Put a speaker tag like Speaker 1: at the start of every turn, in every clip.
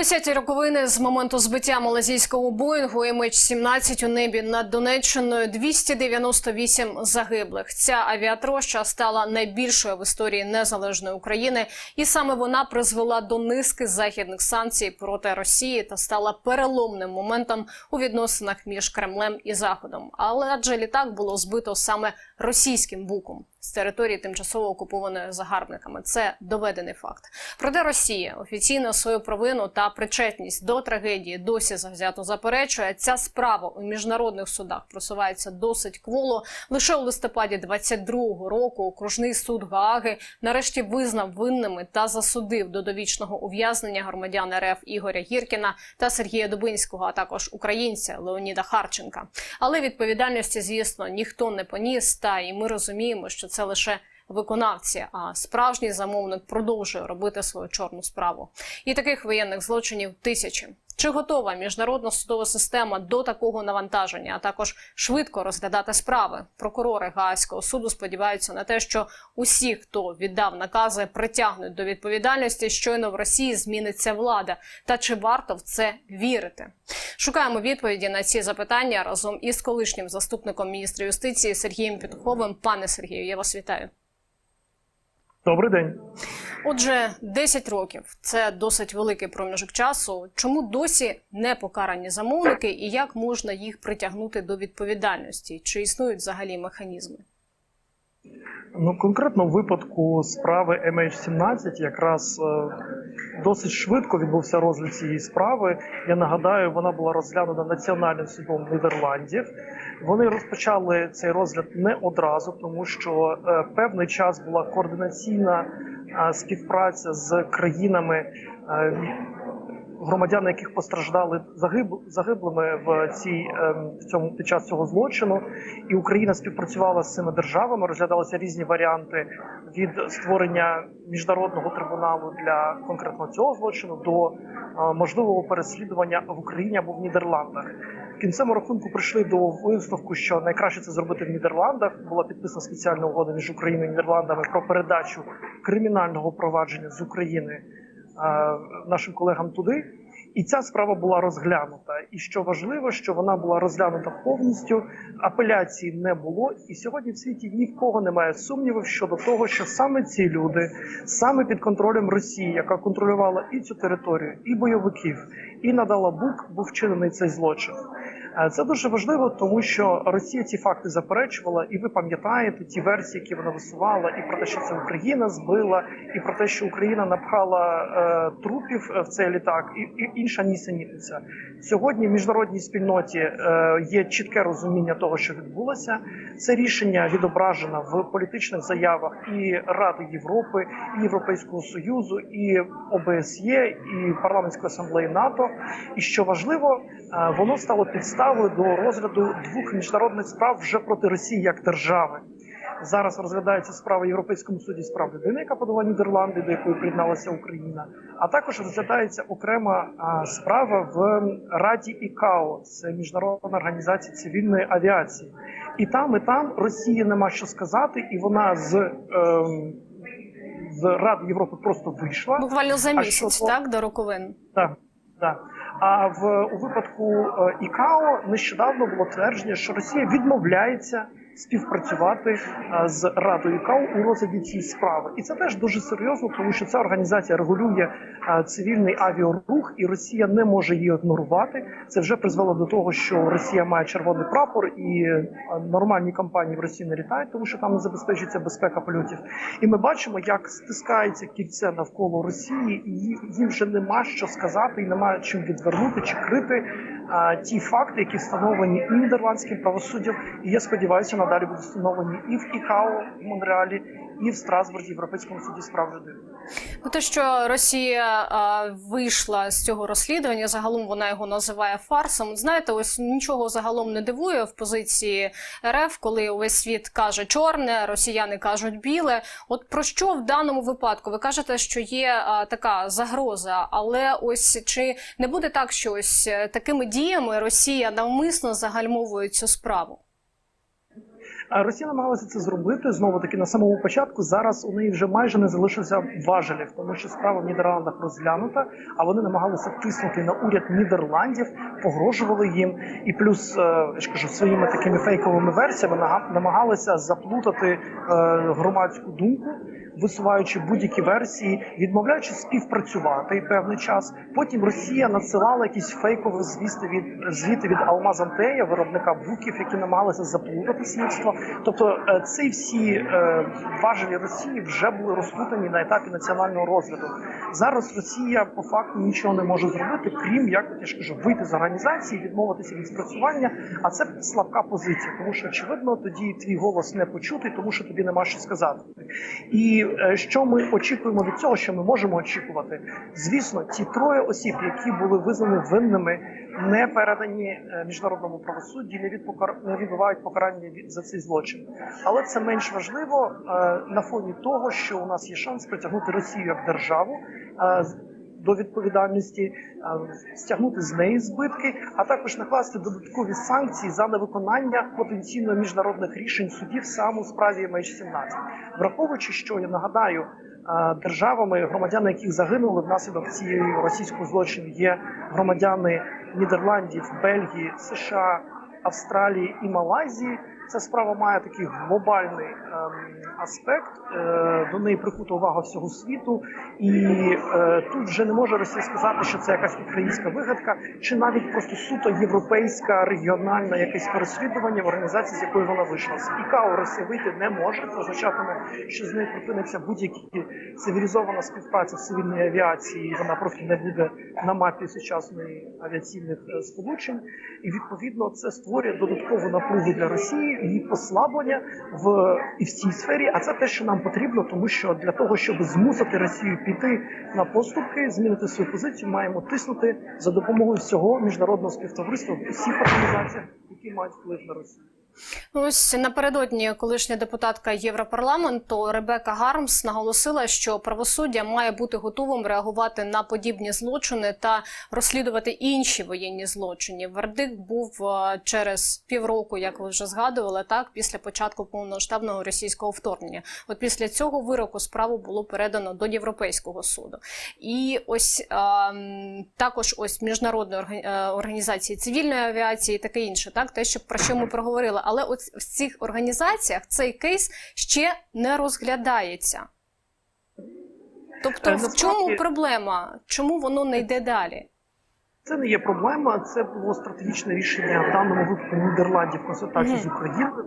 Speaker 1: Десяті роковини з моменту збиття малазійського боїнгу MH17 у небі над Донеччиною 298 загиблих. Ця авіатроща стала найбільшою в історії незалежної України, і саме вона призвела до низки західних санкцій проти Росії та стала переломним моментом у відносинах між Кремлем і Заходом. Але адже літак було збито саме російським буком з території тимчасово окупованої загарбниками. Це доведений факт. Проте Росія офіційно свою провину та причетність до трагедії досі завзято заперечує. Ця справа у міжнародних судах просувається досить кволо. Лише у листопаді 22-го року окружний суд Гааги нарешті визнав винними та засудив до довічного ув'язнення громадян РФ Ігоря Гіркіна та Сергія Дубинського, а також українця Леоніда Харченка. Але відповідальності, звісно, ніхто не поніс. Та і ми розуміємо, що це лише виконавці, а справжній замовник продовжує робити свою чорну справу. І таких воєнних злочинів тисячі. Чи готова міжнародна судова система до такого навантаження, а також швидко розглядати справи? Прокурори Гаазького суду сподіваються на те, що усі, хто віддав накази, притягнуть до відповідальності, щойно в Росії зміниться влада. Та чи варто в це вірити? Шукаємо відповіді на ці запитання разом із колишнім заступником міністра юстиції Сергієм Петуховим. Пане Сергію, я вас вітаю.
Speaker 2: Добрий день.
Speaker 1: Отже, 10 років це досить великий проміжок часу. Чому досі не покарані замовники, і як можна їх притягнути до відповідальності? Чи існують взагалі механізми?
Speaker 2: Ну конкретно в випадку справи MH17 якраз е, досить швидко відбувся розгляд цієї справи. Я нагадаю, вона була розглянута національним судом Нідерландів. Вони розпочали цей розгляд не одразу, тому що е, певний час була координаційна е, співпраця з країнами. Громадяни, яких постраждали загиб, загиблими в цій ем, в цьому під час цього злочину, і Україна співпрацювала з цими державами. Розглядалися різні варіанти від створення міжнародного трибуналу для конкретно цього злочину до е, можливого переслідування в Україні або в Нідерландах. В кінцевому рахунку прийшли до висновку, що найкраще це зробити в Нідерландах. Була підписана спеціальна угода між Україною і Нідерландами про передачу кримінального провадження з України нашим колегам туди. І ця справа була розглянута. І що важливо, що вона була розглянута повністю, апеляції не було. І сьогодні в світі ні в кого немає сумнівів щодо того, що саме ці люди, саме під контролем Росії, яка контролювала і цю територію, і бойовиків, і надала бук, був вчинений цей злочин. Е, Це дуже важливо, тому що Росія ці факти заперечувала, і ви пам'ятаєте ті версії, які вона висувала, і про те, що це Україна збила, і про те, що Україна напхала е, трупів в цей літак, і, і інша нісенітниця. Сьогодні в міжнародній спільноті е, є чітке розуміння того, що відбулося. Це рішення відображено в політичних заявах і Ради Європи, і Європейського союзу, і ОБСЄ, і парламентської асамблеї НАТО. І що важливо, е, воно стало підставою до розгляду двох міжнародних справ вже проти Росії як держави. Зараз розглядається справа в Європейському суді з прав людини, яка подала Нідерланди, до якої приєдналася Україна. А також розглядається окрема справа в Раді ІКАО, це міжнародна організація цивільної авіації. І там, і там Росії нема що сказати, і вона з, ем, з Ради Європи просто вийшла.
Speaker 1: Буквально за місяць,
Speaker 2: щодо-
Speaker 1: так, до роковин.
Speaker 2: Так, так. А в у випадку е, ІКАО нещодавно було твердження, що Росія відмовляється співпрацювати е, з Радою ІКАО у розгляді цієї справи, і це теж дуже серйозно, тому що ця організація регулює е, цивільний авіарух, і Росія не може її ігнорувати. Це вже призвело до того, що Росія має червоний прапор, і е, нормальні компанії в Росії не літають, тому що там не забезпечується безпека польотів. І ми бачимо, як стискається кільце навколо Росії, і їм вже нема що сказати, і немає чим відвернути чи крити ті факти, які встановлені і нідерландським правосуддям. І я сподіваюся, надалі будуть встановлені і в ІКАО в Монреалі, і в Страсбурзі, Європейському суді з прав людини.
Speaker 1: Ну, те, що Росія а, вийшла з цього розслідування, загалом вона його називає фарсом. Знаєте, ось нічого загалом не дивує в позиції РФ, коли увесь світ каже чорне, росіяни кажуть біле. От про що в даному випадку? Ви кажете, що є а, така загроза, але ось чи не буде так, що ось е, такими діями Росія навмисно загальмовує цю справу?
Speaker 2: Росія намагалася це зробити знову таки на самому початку. Зараз у неї вже майже не залишився важелів, тому що справа в Нідерландах розглянута, а вони намагалися тиснути на уряд Нідерландів, погрожували їм, і плюс е, я ж кажу своїми такими фейковими версіями намагалися заплутати е, громадську думку. Висуваючи будь-які версії, відмовляючи співпрацювати певний час. Потім Росія надсилала якісь фейкові звісти від звіти від Алмаз Антея, виробника буків, які намагалися заплутати слідство. Тобто, е, ці всі е, важелі Росії вже були розплутані на етапі національного розгляду. Зараз Росія по факту нічого не може зробити, крім як я ж кажу, вийти з організації, відмовитися від спрацювання. А це слабка позиція, тому що очевидно тоді твій голос не почутий, тому що тобі нема що сказати. І е, що ми очікуємо від цього, що ми можемо очікувати? Звісно, ті троє осіб, які були визнані винними, не передані е, міжнародному правосудді, не відбувають покарання за цей злочин. Але це менш важливо е, на фоні того, що у нас є шанс притягнути Росію як державу. е, До відповідальності стягнути з неї збитки, а також накласти додаткові санкції за невиконання потенційно міжнародних рішень судів саме у справі MH17. Враховуючи, що я нагадаю, державами, громадяни, яких загинули внаслідок цієї російського злочину, є громадяни Нідерландів, Бельгії, США, Австралії і Малайзії. Ця справа має такий глобальний ем, аспект. Е, до неї прикута увага всього світу, і е, тут вже не може Росія сказати, що це якась українська вигадка, чи навіть просто суто європейська регіональна якесь переслідування в організації, з якої вона вийшла. З ІКАО Росія вийти не може. Це означатиме, що з нею припиниться будь-які цивілізована співпраця в цивільній авіації. Вона просто не буде на мапі сучасної авіаційних е, сполучень. І відповідно це створює додаткову напругу для Росії, її послаблення в і в цій сфері. А це те, що нам потрібно, тому що для того, щоб змусити Росію піти на поступки, змінити свою позицію, маємо тиснути за допомогою всього міжнародного співтовариства в усіх організаціях, які мають вплив на Росію.
Speaker 1: Ось напередодні колишня депутатка Європарламенту Ребека Гармс наголосила, що правосуддя має бути готовим реагувати на подібні злочини та розслідувати інші воєнні злочини. Вердикт був е, через півроку, як ви вже згадували, так після початку повномасштабного російського вторгнення. От після цього вироку справу було передано до Європейського суду. І ось ем, також ось міжнародної е, організації цивільної авіації, і таке інше, так те, що про що ми проговорили. Але от в цих організаціях цей кейс ще не розглядається. Тобто,
Speaker 2: Е,
Speaker 1: в чому проблема? Чому воно не йде далі?
Speaker 2: Це не є проблема. Це було стратегічне рішення в даному випадку Нідерландів консультації з Україною.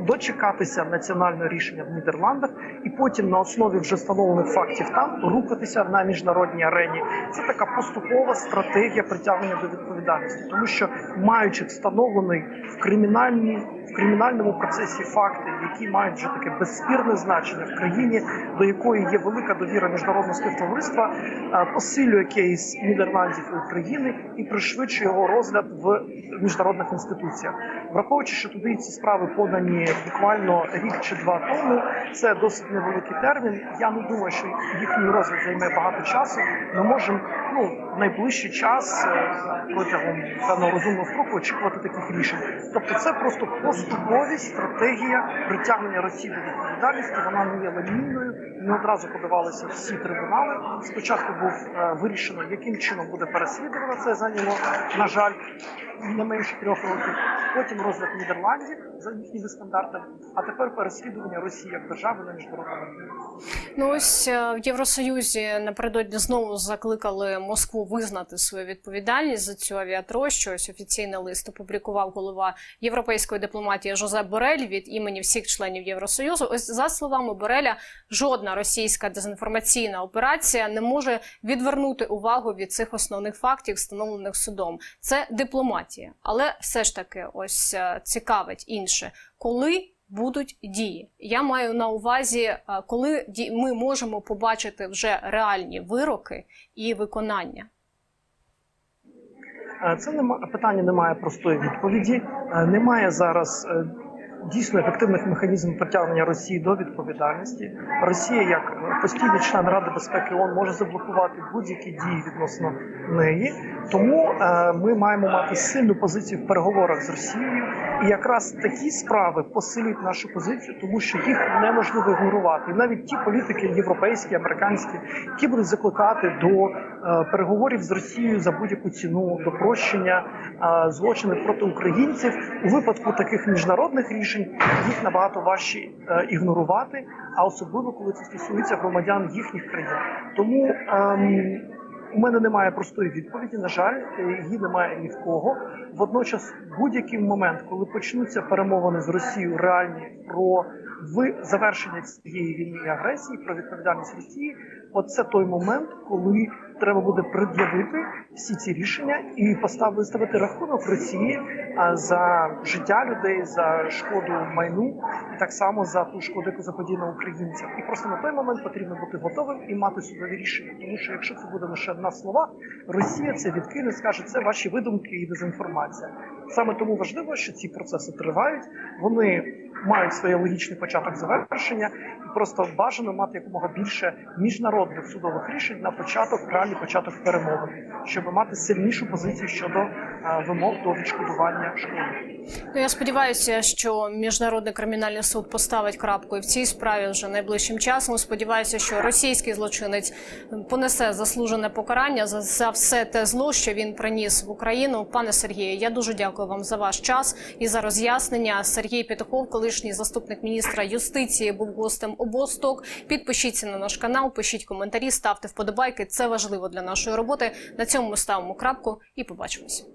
Speaker 2: Дочекатися національного рішення в Нідерландах, і потім на основі вже встановлених фактів там рухатися на міжнародній арені. Це така поступова стратегія притягнення до відповідальності, тому що маючи встановлений в кримінальній в кримінальному процесі факти, які мають вже таке безспірне значення в країні, до якої є велика довіра міжнародного співтовариства, е, посилює кейс Нідерландів і України і пришвидшує його розгляд в міжнародних інституціях. Враховуючи, що туди ці справи подані буквально рік чи два тому, це досить невеликий термін. Я не думаю, що їхній розгляд займе багато часу. Ми можемо ну найближчий час е, протягом певного розумного строку очікувати таких рішень. Тобто, це просто поступовість, стратегія притягнення Росії до відповідальності. Вона не є лінійною. Не одразу подавалися всі трибунали. Спочатку був е, вирішено, яким чином буде переслідувано. Це зайняло, на жаль, не менше трьох років. Потім розгляд Нідерландів за їхніми стандартами, а тепер переслідування Росії як держави на міжнародному.
Speaker 1: Ну ось е, в Євросоюзі напередодні знову закликали Москву визнати свою відповідальність за цю авіатрощу. Ось офіційний лист опублікував голова європейської дипломатії Жозеп Борель від імені всіх членів Євросоюзу. Ось за словами Бореля, жодна російська дезінформаційна операція не може відвернути увагу від цих основних фактів, встановлених судом. Це дипломатія, але все ж таки, ось е, цікавить інше, коли будуть дії. Я маю на увазі, е, коли ми можемо побачити вже реальні вироки і виконання.
Speaker 2: Е, Це нема питання, немає простої відповіді. Е, Немає зараз дійсно ефективних механізмів притягнення Росії до відповідальності. Росія, як постійний член Ради безпеки ООН, може заблокувати будь-які дії відносно неї. Тому ми маємо мати сильну позицію в переговорах з Росією І якраз такі справи посилюють нашу позицію, тому що їх неможливо ігнорувати. І навіть ті політики, європейські, американські, які будуть закликати до е, переговорів з Росією за будь-яку ціну, до прощення е, злочинів проти українців у випадку таких міжнародних рішень їх набагато важче е, ігнорувати, а особливо коли це стосується громадян їхніх країн. Тому ем, у мене немає простої відповіді. На жаль, її немає ні в кого. Водночас, будь-який момент, коли почнуться перемовини з Росією, реальні про завершення цієї війни і агресії, про відповідальність Росії, оце той момент, коли треба буде пред'явити всі ці рішення і постав виставити рахунок Росії за життя людей, за шкоду майну, і так само за ту шкоду, яку заподіяна українцям. І просто на той момент потрібно бути готовим і мати судові рішення. Тому що якщо це буде лише на слова, Росія це відкине, скаже, це ваші видумки і дезінформація. Саме тому важливо, що ці процеси тривають, вони мають своє логічний початок завершення, і просто бажано мати якомога більше міжнародних судових рішень на початок, реальний початок перемовин, щоб мати сильнішу позицію щодо е, вимог до відшкодування шкоди.
Speaker 1: Ну, я сподіваюся, що міжнародний кримінальний суд поставить крапку і в цій справі вже найближчим часом. Сподіваюся, що російський злочинець понесе заслужене покарання за, за все те зло, що він приніс в Україну. Пане Сергію, я дуже дякую вам за ваш час і за роз'яснення. Сергій Петухов, колишній заступник міністра юстиції, був гостем обосток. Підпишіться на наш канал, пишіть коментарі, ставте вподобайки. Це важливо для нашої роботи. На цьому ми ставимо крапку і побачимось.